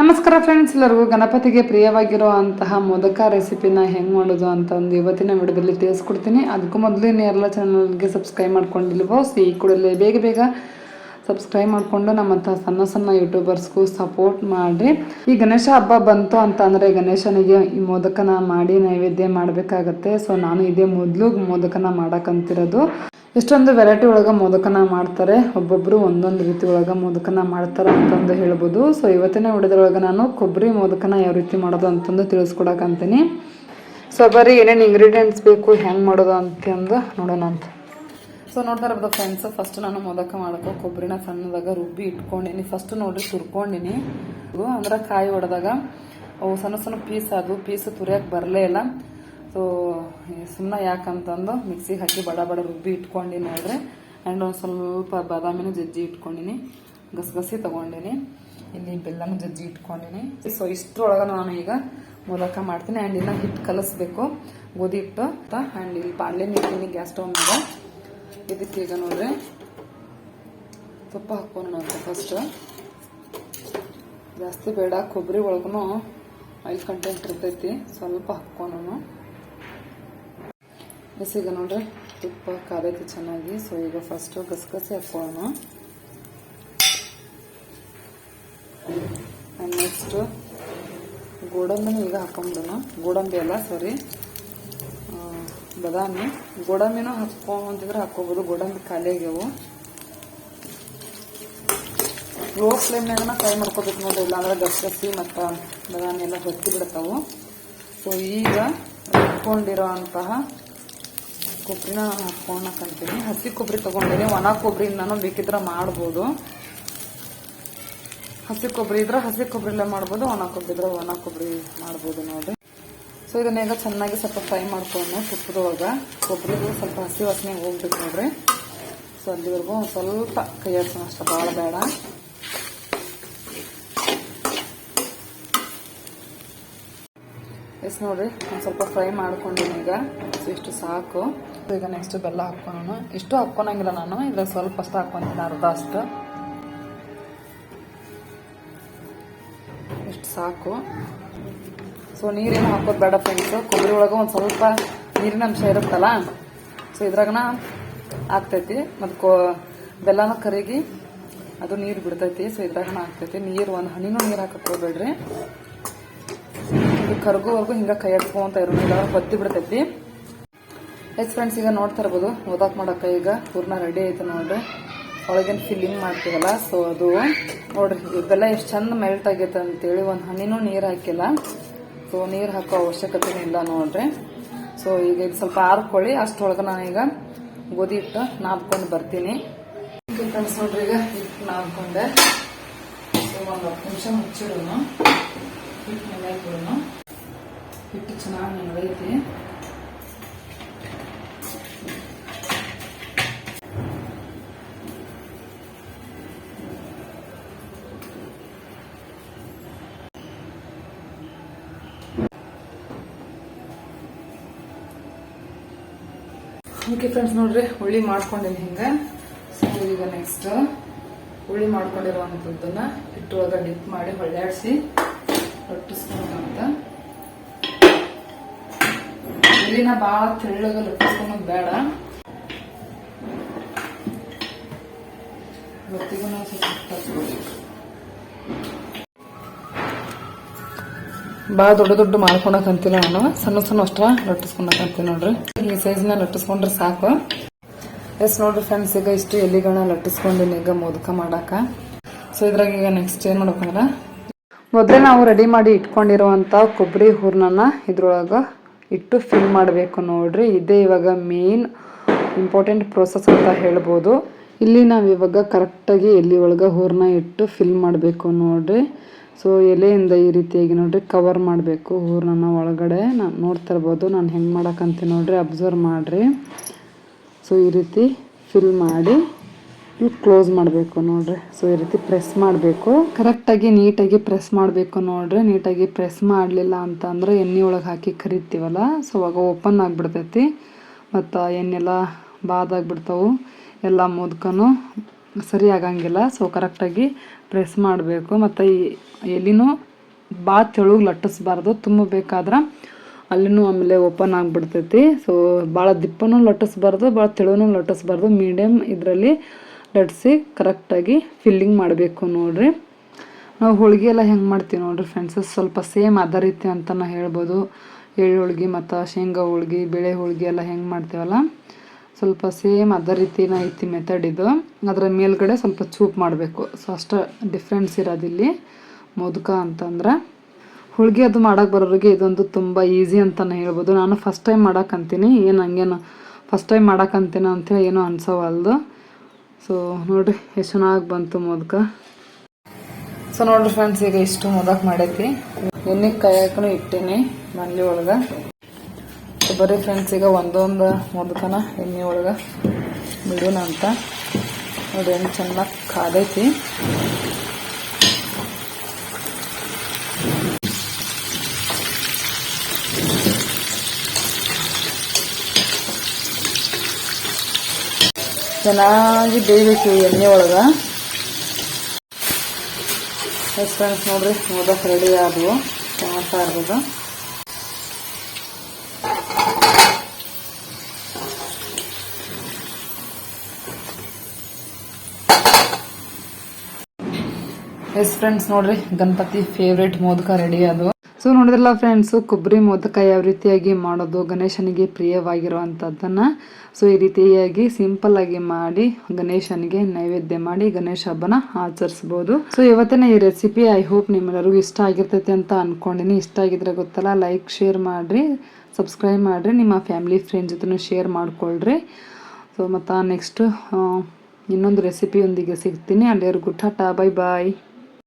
ನಮಸ್ಕಾರ ಫ್ರೆಂಡ್ಸ್ ಎಲ್ಲರಿಗೂ ಗಣಪತಿಗೆ ಪ್ರಿಯವಾಗಿರೋ ಅಂತಹ ಮೊದಕ ರೆಸಿಪಿನ ಹೆಂಗೆ ಮಾಡೋದು ಅಂತ ಒಂದು ಇವತ್ತಿನ ವಿಡಿಯೋದಲ್ಲಿ ತಿಳಿಸ್ಕೊಡ್ತೀನಿ. ಅದಕ್ಕೂ ಮೊದಲು ಎಲ್ಲ ಚಾನಲ್ಗೆ ಸಬ್ಸ್ಕ್ರೈಬ್ ಮಾಡ್ಕೊಂಡಿಲ್ವೋ ಈ ಕೂಡಲೇ ಬೇಗ ಬೇಗ ಸಬ್ಸ್ಕ್ರೈಬ್ ಮಾಡಿಕೊಂಡು ನಮ್ಮಂಥ ಸಣ್ಣ ಸಣ್ಣ ಯೂಟ್ಯೂಬರ್ಸ್ಗೂ ಸಪೋರ್ಟ್ ಮಾಡಿರಿ. ಈ ಗಣೇಶ ಹಬ್ಬ ಬಂತು ಅಂತ ಅಂದರೆ ಗಣೇಶನಿಗೆ ಈ ಮೋದಕನ ಮಾಡಿ ನೈವೇದ್ಯ ಮಾಡಬೇಕಾಗತ್ತೆ. ಸೊ ನಾನು ಇದೇ ಮೊದಲು ಮೋದಕನ ಮಾಡೋಕ್ಕಂತಿರೋದು ಎಷ್ಟೊಂದು ವೆರೈಟಿ ಒಳಗೆ ಮೋದಕನ ಮಾಡ್ತಾರೆ. ಒಬ್ಬೊಬ್ಬರು ಒಂದೊಂದು ರೀತಿ ಒಳಗೆ ಮೋದಕನ ಮಾಡ್ತಾರೆ ಅಂತಂದು ಹೇಳ್ಬೋದು. ಸೊ ಇವತ್ತಿನ ವಿಡಿಯೋದೊಳಗೆ ನಾನು ಕೊಬ್ಬರಿ ಮೋದಕನ ಯಾವ ರೀತಿ ಮಾಡೋದು ಅಂತಂದು ತಿಳಿಸ್ಕೊಡಕ್ಕಂತೀನಿ ಸೊ ಬರೀ ಏನೇನು ಇಂಗ್ರೀಡಿಯೆಂಟ್ಸ್ ಬೇಕು, ಹೆಂಗೆ ಮಾಡೋದು ಅಂತಂದು ನೋಡೋಣ ಅಂತ ಸೊ ನೋಡ್ತಾ ಇರ್ಬೋದು ಫ್ರೆಂಡ್ಸ್ ಫಸ್ಟ್ ನಾನು ಮೊದಕ ಮಾಡೋಕೆ ಕೊಬ್ಬರಿನ ಸಣ್ಣದಾಗ ರುಬ್ಬಿ ಇಟ್ಕೊಂಡಿನಿ. ಫಸ್ಟ್ ನೋಡ್ರಿ ತುರ್ಕೊಂಡಿನಿ. ಅಂದ್ರೆ ಕಾಯಿ ಹೊಡೆದಾಗ ಅವು ಸಣ್ಣ ಸಣ್ಣ ಪೀಸ್ ಅದು ಪೀಸ್ ತುರಿಯಕ್ಕೆ ಬರಲೇ ಇಲ್ಲ. ಸೊ ಸುಮ್ಮನೆ ಯಾಕಂತಂದು ಮಿಕ್ಸಿಗೆ ಹಾಕಿ ಬಡ ಬಡ ರುಬ್ಬಿ ಇಟ್ಕೊಂಡಿನಿ ನೋಡ್ರಿ. ಆ್ಯಂಡ್ ಒಂದು ಸ್ವಲ್ಪ ಬಾದಾಮಿನ ಜಜ್ಜಿ ಇಟ್ಕೊಂಡಿನಿ. ಗಸಗಸಿ ತೊಗೊಂಡಿನಿ. ಇಲ್ಲಿ ಬೆಲ್ಲನೂ ಜಜ್ಜಿ ಇಟ್ಕೊಂಡಿನಿ. ಸೊ ಇಷ್ಟರೊಳಗೆ ನಾನು ಈಗ ಮೂಲಕ ಮಾಡ್ತೀನಿ. ಆ್ಯಂಡ್ ಇನ್ನು ಹಿಟ್ಟು ಕಲಿಸ್ಬೇಕು. ಗೋಧಿ ಹಿಟ್ಟು ಆ್ಯಂಡ್ ಇಲ್ಲಿ ಬಾಣಲೆ ನೀಡ್ತೀನಿ ಗ್ಯಾಸ್ ಸ್ಟವ್ ಮೇಲೆ ಇದಕ್ಕೆ ಈಗ ನೋಡ್ರಿ. ತುಪ್ಪ ಹಾಕೋಣ ಅಂತ ಫಸ್ಟ್ ಜಾಸ್ತಿ ಬೇಡ, ಕೊಬ್ಬರಿ ಒಳಗೂ ಆಯಿಲ್ ಕಂಟೆಂಟ್ ಇರ್ತೈತಿ, ಸ್ವಲ್ಪ ಹಾಕ್ಕೊಂಡು ಎಸ್, ಈಗ ನೋಡ್ರಿ, ತುಪ್ಪ ಕಾದೈತಿ ಚೆನ್ನಾಗಿ. ಸೊ ಈಗ ಫಸ್ಟು ಗಸಗಸೆ ಹಾಕೋಣ ಆ್ಯಂಡ್ ನೆಕ್ಸ್ಟು ಗೋಡಂಬಿನೂ ಈಗ ಹಾಕೊಂಬಿಡೋಣ. ಗೋಡಂಬಿ ಅಲ್ಲ ಸಾರಿ ಬಾದಾಮಿ. ಗೋಡಂಬಿನೂ ಹಚ್ಕೊಂತಿದ್ರೆ ಹಾಕೋಬೋದು ಗೋಡಂಬಿ ಖಾಲಿ ಆಗ್ಯಾವು ಲೋ ಫ್ಲೇಮ್ನಾಗನ ಫ್ರೈ ಮಾಡ್ಕೋಬೇಕು ನೋಡ್ರಿ. ಇಲ್ಲಾಂದ್ರೆ ಗಸಗಸಿ ಮತ್ತು ಬದಾಮಿ ಎಲ್ಲ ಹೊತ್ತಿ ಬಿಡ್ತಾವು. ಸೊ ಈಗ ಇಟ್ಕೊಂಡಿರೋ ಕೊಬ್ಬರಿನ ಹಾಕ್ಕೊಂಡಕ್ಕಂತೀನಿ ಹಸಿ ಕೊಬ್ಬರಿ ತೊಗೊಂಡಿದ್ದೀನಿ ಒಣ ಕೊಬ್ಬರಿಯಿಂದನೂ ಬೇಕಿದ್ರೆ ಮಾಡ್ಬೋದು. ಹಸಿ ಕೊಬ್ಬರಿ ಇದ್ರೆ ಹಸಿ ಕೊಬ್ಬರಿಲ್ಲೇ ಮಾಡ್ಬೋದು. ಒಣ ಕೊಬ್ಬರಿ ಇದ್ರೆ ಒಣ ಕೊಬ್ಬರಿ ಮಾಡ್ಬೋದು ನೋಡ್ರಿ. ಸೊ ಇದನ್ನೆಲ್ಲ ಚೆನ್ನಾಗಿ ಸ್ವಲ್ಪ ಫ್ರೈ ಮಾಡ್ಕೊಂಡು ತುಪ್ಪದೊಳಗೆ ಕೊಬ್ಬರಿಗೂ ಸ್ವಲ್ಪ ಹಸಿ ವಾಸನೆ ಹೋಗ್ಬೇಕು ನೋಡ್ರಿ. ಸೊ ಅಲ್ಲಿವರೆಗೂ ಒಂದು ಸ್ವಲ್ಪ ಕೈ ಆಡ್ಸೋಣ ಅಷ್ಟು ಭಾಳ ಬೇಡ. ಎಸ್ ನೋಡ್ರಿ, ಒಂದು ಸ್ವಲ್ಪ ಫ್ರೈ ಮಾಡ್ಕೊಂಡಿನಿ ಈಗ. ಸೊ ಇಷ್ಟು ಸಾಕು. ಈಗ ನೆಕ್ಸ್ಟ್ ಬೆಲ್ಲ ಹಾಕ್ಕೊಳ್ಳೋಣ ಇಷ್ಟು ಹಾಕ್ಕೊಳಂಗಿಲ್ಲ ನಾನು, ಇಲ್ಲ ಸ್ವಲ್ಪ ಅಷ್ಟು ಹಾಕ್ಕೊಂತೀನಿ ಅರ್ಧ ಅಷ್ಟು. ಇಷ್ಟು ಸಾಕು. ಸೊ ನೀರೇನು ಹಾಕೋದು ಬೇಡ ಫ್ರೆಂಡ್ಸು ಕೊಬ್ಬರಿ ಒಳಗೆ ಒಂದು ಸ್ವಲ್ಪ ನೀರಿನ ಅಂಶ ಇರುತ್ತಲ್ಲ? ಸೊ ಇದ್ರಾಗನ ಆಗ್ತೈತಿ. ಮತ್ತು ಕೋ ಬೆಲ್ಲನ ಕರಗಿ ಅದು ನೀರು ಬಿಡ್ತೈತಿ. ಸೊ ಇದ್ರಾಗನ ಆಗ್ತೈತಿ. ನೀರು ಒಂದು ಹನಿನೂ ನೀರು ಹಾಕೋಬೇಡ್ರಿ ಇದು ಕರ್ಗೋವರೆಗೂ ಹಿಂಗೆ ಕೈ ಹಚ್ಕೊಂತ ಇರೋದಿಲ್ಲ ಬತ್ತಿ ಬಿಡ್ತೈತಿ. ಎಸ್ ಫ್ರೆಂಡ್ಸ್ ಈಗ ನೋಡ್ತಾ ಇರ್ಬೋದು. ಓದಾಕ್ ಮಾಡೋಕೆ ಈಗ ಪೂರ್ಣ ರೆಡಿ ಐತೆ ನೋಡ್ರಿ. ಒಳಗಿನ ಫಿಲ್ಲಿಂಗ್ ಮಾಡ್ತೀವಲ್ಲ? ಸೊ ಅದು ನೋಡ್ರಿ, ಬೆಲ್ಲ ಎಷ್ಟು ಚಂದ ಮೆಲ್ಟ್ ಆಗೈತೆ ಅಂತೇಳಿ ಒಂದು ಹನಿನೂ ನೀರು ಹಾಕಿಲ್ಲ. ಸೊ ನೀರು ಹಾಕೋ ಅವಶ್ಯಕತೆ ಇಲ್ಲ ನೋಡ್ರಿ. ಸೊ ಈಗ ಇದು ಸ್ವಲ್ಪ ಆರ್ಕೊಳ್ಳಿ, ಅಷ್ಟೊಳಗೆ ನಾನೀಗ ಗೋಧಿ ಹಿಟ್ಟು ನಾದ್ಕೊಂಡು ಬರ್ತೀನಿ. ಫ್ರೆಂಡ್ಸ್ ನೋಡ್ರಿ, ಈಗ ಹಿಟ್ಟು ನಾದ್ಕೊಂಡೆ. ಸೊ ಒಂದು ಹತ್ತು ನಿಮಿಷ ಮುಚ್ಚಿಡೋಣ. ಹಿಟ್ಟು ನೆನೆಯಾಕ್ಬಿಡೋಣ ಹಿಟ್ಟು ಚೆನ್ನಾಗಿ ನೆನೆದೈತಿ ಓಕೆ ಫ್ರೆಂಡ್ಸ್ ನೋಡ್ರಿ, ಹುಳಿ ಮಾಡ್ಕೊಂಡಿನಿ ಹಿಂಗೆ. ಸೊ ಈಗ ನೆಕ್ಸ್ಟ್ ಹುಳಿ ಮಾಡ್ಕೊಂಡಿರುವಂಥದ್ದನ್ನ ಹಿಟ್ಟೊಳಗೆ ಡಿಪ್ ಮಾಡಿ ಹೊಳ್ಯಾಡಿಸಿ ಅಂತ. ಹುಳಿನ ಭಾಳ ತೆಳ್ಳಗ ಲಟ್ಟಿಸ್ಕೊಳೋದು ಬೇಡ. ಗೊತ್ತಿಗೂ ಸ್ವಲ್ಪ ಭಾಳ ದೊಡ್ಡ ದೊಡ್ಡ ಮಾಡ್ಕೊಳಕಂತಿಲ್ಲ ನಾನು. ಸಣ್ಣ ಸಣ್ಣ ಅಷ್ಟ ಲಟ್ಟಿಸ್ಕೊಳಕಂತೀನಿ ನೋಡ್ರಿ. ಈ ಸೈಜ್ನ ಲಟ್ಟಿಸ್ಕೊಂಡ್ರೆ ಸಾಕು. ಎಸ್ ನೋಡ್ರಿ ಫ್ರೆಂಡ್ಸ್ ಈಗ ಇಷ್ಟು ಎಲೆಗಳನ್ನ ಲಟ್ಟಿಸ್ಕೊಂಡಿನಿ ಈಗ ಮೋದಕ ಮಾಡಾಕ. ಸೊ ಇದ್ರಾಗ ಈಗ ನೆಕ್ಸ್ಟ್ ಏನು ಮಾಡ್ಬೇಕಂದ್ರೆ ಮೊದಲೇ ನಾವು ರೆಡಿ ಮಾಡಿ ಇಟ್ಕೊಂಡಿರುವಂಥ ಕೊಬ್ಬರಿ ಹೂರ್ಣನ ಇದ್ರೊಳಗೆ ಇಟ್ಟು ಫಿಲ್ ಮಾಡಬೇಕು ನೋಡ್ರಿ. ಇದೇ ಇವಾಗ ಮೇನ್ ಇಂಪಾರ್ಟೆಂಟ್ ಪ್ರೋಸೆಸ್ ಅಂತ ಹೇಳ್ಬೋದು. ಇಲ್ಲಿ ನಾವು ಇವಾಗ ಕರೆಕ್ಟಾಗಿ ಎಲ್ಲಿ ಒಳಗೆ ಹೂರ್ನ ಇಟ್ಟು ಫಿಲ್ ಮಾಡಬೇಕು ನೋಡ್ರಿ. ಸೊ ಎಲೆಯಿಂದ ಈ ರೀತಿಯಾಗಿ ನೋಡ್ರಿ ಕವರ್ ಮಾಡಬೇಕು ಹೂರ್ಣನ ಒಳಗಡೆ. ನಾನು ನೋಡ್ತಾ ಇರ್ಬೋದು, ನಾನು ಹೆಂಗೆ ಮಾಡಕ್ಕಂತೀನಿ ನೋಡ್ರಿ ಅಬ್ಸರ್ವ್ ಮಾಡಿರಿ. ಸೊ ಈ ರೀತಿ ಫಿಲ್ ಮಾಡಿ ಕ್ಲೋಸ್ ಮಾಡಬೇಕು ನೋಡ್ರಿ. ಸೊ ಈ ರೀತಿ ಪ್ರೆಸ್ ಮಾಡಬೇಕು. ಕರೆಕ್ಟಾಗಿ ನೀಟಾಗಿ ಪ್ರೆಸ್ ಮಾಡಬೇಕು ನೋಡ್ರಿ. ನೀಟಾಗಿ ಪ್ರೆಸ್ ಮಾಡಲಿಲ್ಲ ಅಂತಂದ್ರೆ ಎಣ್ಣೆ ಒಳಗೆ ಹಾಕಿ ಕರಿತೀವಲ್ಲ ಸೊ ಅವಾಗ ಓಪನ್ ಆಗಿಬಿಡ್ತೈತಿ. ಮತ್ತು ಎಣ್ಣೆಲ್ಲ ಬಾದಾಗ್ಬಿಡ್ತಾವು ಎಲ್ಲ ಮುದ್ಕನು ಸರಿ ಆಗಂಗಿಲ್ಲ. ಸೊ ಕರೆಕ್ಟಾಗಿ ಪ್ರೆಸ್ ಮಾಡಬೇಕು. ಮತ್ತು ಈ ಎಲ್ಲಿನೂ ಭಾಳ ತೆಳುಗೆ ಲಟ್ಟಿಸ್ಬಾರ್ದು. ತುಂಬಬೇಕಾದ್ರೆ ಅಲ್ಲಿನೂ ಆಮೇಲೆ ಓಪನ್ ಆಗಿಬಿಡ್ತೈತಿ. ಸೊ ಭಾಳ ದಿಪ್ಪನೂ ಲಟ್ಟಿಸ್ಬಾರ್ದು ಭಾಳ ತೆಳುನೂ ಲಟ್ಟಿಸ್ಬಾರ್ದು. ಮೀಡಿಯಮ್ ಇದರಲ್ಲಿ ಲಟ್ಸಿ ಕರೆಕ್ಟಾಗಿ ಫಿಲ್ಲಿಂಗ್ ಮಾಡಬೇಕು ನೋಡಿರಿ. ನಾವು ಹೋಳಿಗೆ ಎಲ್ಲ ಹೆಂಗೆ ಮಾಡ್ತೀವಿ ನೋಡಿರಿ ಫ್ರೆಂಡ್ಸ್ ಸ್ವಲ್ಪ ಸೇಮ್ ಅದೇ ರೀತಿ ಅಂತ ಹೇಳ್ಬೋದು. ಎಳ್ಳು ಹೋಳ್ಗೆ ಮತ್ತು ಶೇಂಗಾ ಹೋಳ್ಗೆ, ಬೇಳೆ ಹೋಳ್ಗೆ ಎಲ್ಲ ಹೆಂಗೆ ಮಾಡ್ತೀವಲ್ಲ? ಸ್ವಲ್ಪ ಸೇಮ್ ಅದೇ ರೀತಿನ ಐತಿ ಮೆಥಡ್ ಇದು. ಅದರ ಮೇಲ್ಗಡೆ ಸ್ವಲ್ಪ ಚೂಪ್ ಮಾಡಬೇಕು. ಸೊ ಅಷ್ಟು ಡಿಫ್ರೆನ್ಸ್ ಇರೋದಿಲ್ಲಿ. ಮೋದಕ ಅಂತಂದ್ರೆ, ಹೋಳ್ಗೆ ಅದು ಮಾಡೋಕೆ ಬರೋರಿಗೆ ಇದೊಂದು ತುಂಬ ಈಸಿ ಅಂತಲೇ ಹೇಳ್ಬೋದು. ನಾನು ಫಸ್ಟ್ ಟೈಮ್ ಮಾಡೋಕ್ಕಂತೀನಿ ಏನು ಹಂಗೇನು ಫಸ್ಟ್ ಟೈಮ್ ಮಾಡೋಕ್ಕಂತೀನ ಅಂತೇಳಿ ಏನೂ ಅನ್ಸೋವಲ್ದು. ಸೊ ನೋಡಿರಿ, ಎಷ್ಟು ಚೆನ್ನಾಗಿ ಬಂತು ಮೋದಕ. ಸೊ ನೋಡ್ರಿ ಫ್ರೆಂಡ್ಸ್ ಈಗ ಇಷ್ಟು ಮೋದಕ್ ಮಾಡೈತಿ. ಎಣ್ಣೆ ಕಾಯಕ್ಕೂ ಇಟ್ಟೀನಿ ಮನೆ ಒಳಗೆ. ಸೊ ಬರೀ ಫ್ರೆಂಡ್ಸ್ ಈಗ ಒಂದೊಂದು ಮೋದಕನ ಎಣ್ಣೆ ಒಳಗೆ ಬಿಡೋಣ ಅಂತ. ನೋಡಿ ಎಣ್ಣೆ ಚೆನ್ನಾಗಿ ಕಾದೈತಿ. ಚೆನ್ನಾಗಿ ಬೇಯಬೇಕು ಎಣ್ಣೆ ಒಳಗೆ. ಎಸ್ ಫ್ರೆಂಡ್ಸ್ ನೋಡ್ರಿ ಮೋದಕ್ ರೆಡಿ ಆದವು ಚೆನ್ನಾಗಿ ಎಸ್ ಫ್ರೆಂಡ್ಸ್ ನೋಡ್ರಿ, ಗಣಪತಿ ಫೇವ್ರೇಟ್ ಮೋದಕ ರೆಡಿ ಅದು. ಸೊ ನೋಡಿದ್ರಲ್ಲ ಫ್ರೆಂಡ್ಸು ಕೊಬ್ಬರಿ ಮೋದಕ ಯಾವ ರೀತಿಯಾಗಿ ಮಾಡೋದು, ಗಣೇಶನಿಗೆ ಪ್ರಿಯವಾಗಿರುವಂಥದ್ದನ್ನು ಸೊ ಈ ರೀತಿಯಾಗಿ ಸಿಂಪಲ್ ಆಗಿ ಮಾಡಿ, ಗಣೇಶನಿಗೆ ನೈವೇದ್ಯ ಮಾಡಿ, ಗಣೇಶ ಹಬ್ಬನ ಆಚರಿಸ್ಬೋದು. ಸೊ ಇವತ್ತಿನ ಈ ರೆಸಿಪಿ ಐ ಹೋಪ್ ನಿಮ್ಮೆಲ್ಲರಿಗೂ ಇಷ್ಟ ಆಗಿರ್ತೈತೆ ಅಂತ ಅನ್ಕೊಂಡಿನಿ. ಇಷ್ಟ ಆಗಿದ್ರೆ ಗೊತ್ತಲ್ಲ ಲೈಕ್ ಶೇರ್ ಮಾಡಿರಿ ಸಬ್ಸ್ಕ್ರೈಬ್ ಮಾಡಿರಿ, ನಿಮ್ಮ ಫ್ಯಾಮಿಲಿ ಫ್ರೆಂಡ್ ಜೊತೆ ಶೇರ್ ಮಾಡ್ಕೊಳ್ರಿ. ಸೊ ಮತ್ತು ನೆಕ್ಸ್ಟು ಇನ್ನೊಂದು ರೆಸಿಪಿಯೊಂದಿಗೆ ಸಿಗ್ತೀನಿ. ಅಲ್ಲಿವರೆಗೂ ಟಾಟಾ ಬೈ ಬಾಯ್